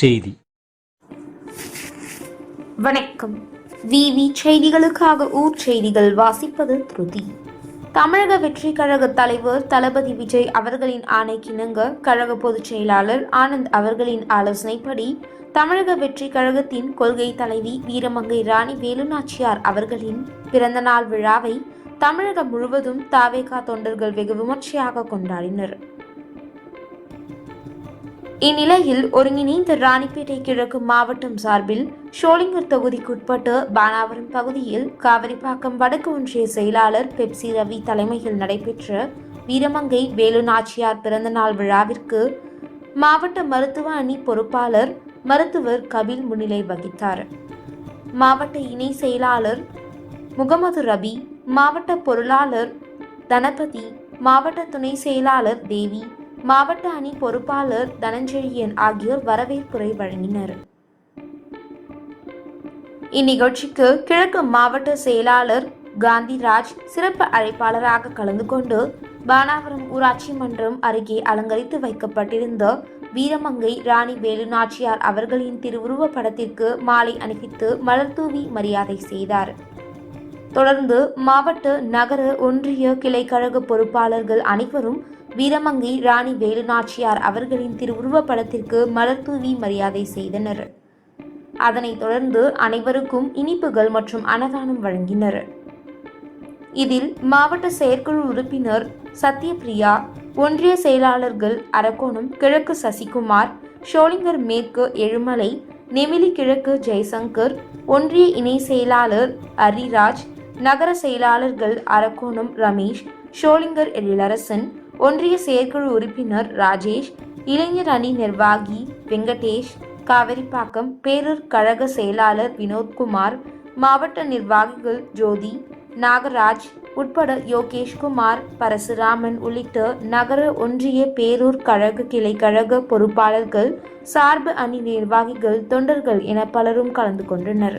செய்தி. வணக்கம். விவி செய்திகளுக்காக ஊர் செய்திகள் வாசிப்பது திருதி. தமிழக வெற்றி கழக தலைவர் தளபதி விஜய் அவர்களின் ஆணைக்கிணங்க கழக பொதுச் செயலாளர் ஆனந்த் அவர்களின் ஆலோசனைப்படி தமிழக வெற்றி கழகத்தின் கொள்கை தலைவி வீரமங்கை ராணி வேலுநாச்சியார் அவர்களின் பிறந்தநாள் விழாவை தமிழகம் முழுவதும் தாவேகா தொண்டர்கள் வெகு விமர்சையாக கொண்டாடினர். இந்நிலையில் ஒருங்கிணைந்த ராணிப்பேட்டை கிழக்கு மாவட்டம் சார்பில் ஷோலிங்கர் தொகுதிக்குட்பட்டு பானாவரம் பகுதியில் காவிரிப்பாக்கம் வடக்கு ஒன்றிய செயலாளர் பெப்சி ரவி தலைமையில் நடைபெற்ற வீரமங்கை வேலு நாச்சியார் பிறந்தநாள் விழாவிற்கு மாவட்ட மருத்துவ அணி பொறுப்பாளர் மருத்துவர் கபில் முன்னிலை வகித்தார். மாவட்ட இணை செயலாளர் முகமது ரபி மாவட்ட பொருளாளர் தனபதி மாவட்ட துணை செயலாளர் தேவி மாவட்ட அணி பொறுப்பாளர் தனஞ்செழியன் ஆகியோர் வரவேற்புரை வழங்கினர். இந்நிகழ்ச்சிக்கு கிழக்கு மாவட்ட செயலாளர் காந்திராஜ் சிறப்பு அழைப்பாளராக கலந்து கொண்டு பானாவரம் ஊராட்சி மன்றம் அருகே அலங்கரித்து வைக்கப்பட்டிருந்த வீரமங்கை ராணி வேலுநாச்சியார் அவர்களின் திருவுருவ படத்திற்கு மாலை அணிவித்து மலர்தூவி மரியாதை செய்தார். தொடர்ந்து மாவட்ட நகர ஒன்றிய கிளை கழக பொறுப்பாளர்கள் அனைவரும் வீரமங்கை ராணி வேலுநாச்சியார் அவர்களின் திருவுருவப் படத்திற்கு மலர்தூவி மரியாதை செய்தனர். அதனைத் தொடர்ந்து அனைவருக்கும் இனிப்புகள் மற்றும் அன்னதானம் வழங்கினர். இதில் மாவட்ட செயற்குழு உறுப்பினர் சத்யபிரியா ஒன்றிய செயலாளர்கள் அரக்கோணம் கிழக்கு சசிகுமார் ஷோலிங்கர் மேற்கு எழுமலை நெமிலி கிழக்கு ஜெய்சங்கர் ஒன்றிய இணை செயலாளர் அரிராஜ் நகர செயலாளர்கள் அரக்கோணம் ரமேஷ் ஷோலிங்கர் எழிலரசன் ஒன்றிய செயற்குழு உறுப்பினர் ராஜேஷ் இளைஞர் அணி நிர்வாகி வெங்கடேஷ் காவிரிப்பாக்கம் பேரூர் கழக செயலாளர் வினோத்குமார் மாவட்ட நிர்வாகிகள் ஜோதி நாகராஜ் உட்பட யோகேஷ்குமார் பரசுராமன் உள்ளிட்ட நகர ஒன்றிய பேரூர் கழக கிளை கழக பொறுப்பாளர்கள் சார்பு அணி நிர்வாகிகள் தொண்டர்கள் என பலரும் கலந்து கொண்டனர்.